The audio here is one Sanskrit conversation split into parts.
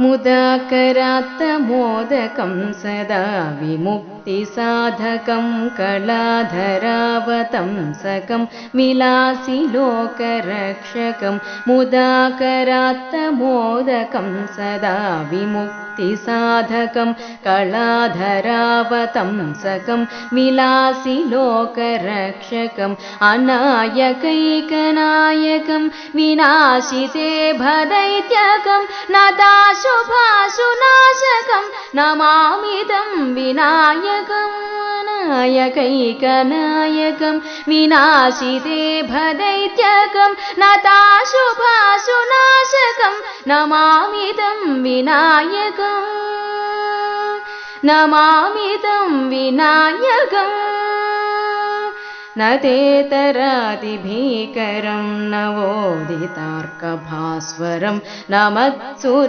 मुदाकरात्तमोदकं सदा विमुक्तिसाधकं कलाधरावतं सकं विलासि लोकरक्षकं मुदाकरात्तमोदकं सदा विमुक्ति साधकं कलाधरावतं सकं विलासि लोकरक्षकम् अनायकैकनायकं विनाशिते भदैत्यकं न दाशुभाशुनाशकं नमामिदं विनायकम् नायकैकनायकं विनाशिते भदैत्यकं न दाशुभाशुनाशकं नमामिदं विनायकम् नमामिदं विनायकम् न तेतरादिभीकरं नवोदितार्कभास्वरं न मत्सुरारिनिर्जरं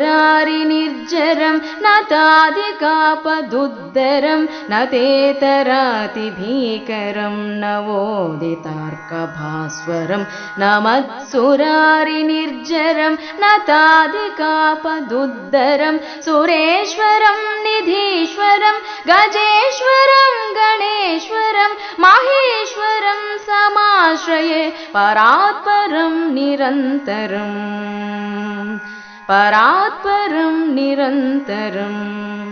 न तादिकापदुद्धरं न तेतरातिभीकरं नवोदितार्कभास्वरं न मत्सुरारिनिर्जरं न तादिकापदुद्धरं सुरेश्वरं निधीश्वरं गजेश्वरं समाश्रये परात्परं निरन्तरम् परात्परं निरन्तरम्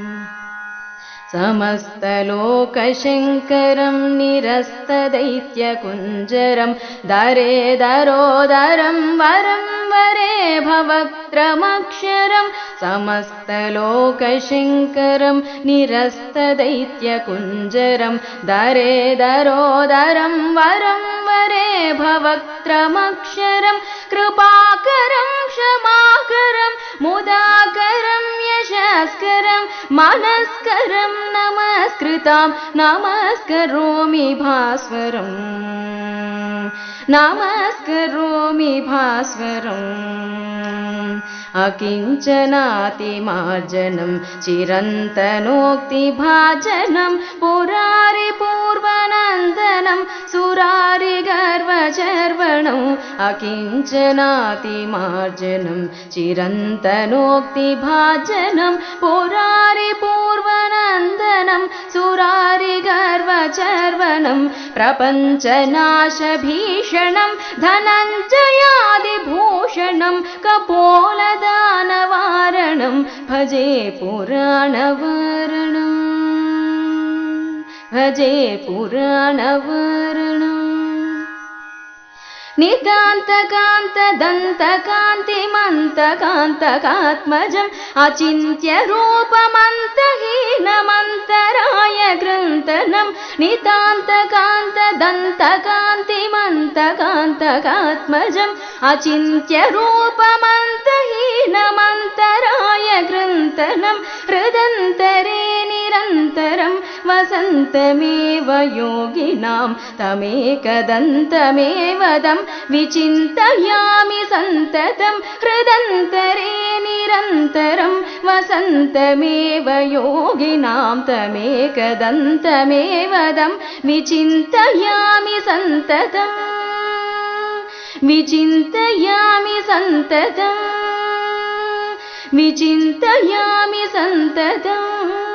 समस्तलोकशङ्करं निरस्तदैत्यकुञ्जरं दरे दरोदरं वरं वरे भवक्त्रमक्षरं समस्तलोकशङ्करं निरस्तदैत्यकुञ्जरं दरे दरोदरं वरं वरे भवक्त्रमक्षरं कृपाकरं क्षमाकरं मुदाकरं यशस्करं मनस्करं नमस्कृतां नमस्करोमि भास्वरम् नमस्करोमि भास्वरम् अकिञ्चनातिमार्जनं चिरन्तनोक्तिभाजनं पुरारिपूर्वनन्दनं सुरारिगर्वचर्वणम् अकिञ्चनातिमार्जनं चिरन्तनोक्तिभाजनं पुरारिपूर्वनन्दनं सुरारिगर्वचर्वणं प्रपञ्चनाशभीषणं धनञ्जयादिभूषणं कपोलदानवारणं भजे पुराणवर्णम् भजे पुराणवर्णम् नितान्तकान्तदन्तकान्तिमन्तकान्तकात्मजम् अचिन्त्य नितान्तकान्तदन्तकान्तिमन्तकान्तकात्मजम् अचिन्त्य रूपमन्तहीनमन्तराय ग्रन्थनम् हृदन्तरे निरन्तरं वसन्तमेव योगिनां तमेकदन्तमेव दं विचिन्तयामि सन्ततं हृदन्तरे निरन्तरं वसन्तमेव योगिनां तमेकदन्तमेव दं विचिन्तयामि सन्ततम् विचिन्तयामि सन्ततम् विचिन्तयामि सन्ततम्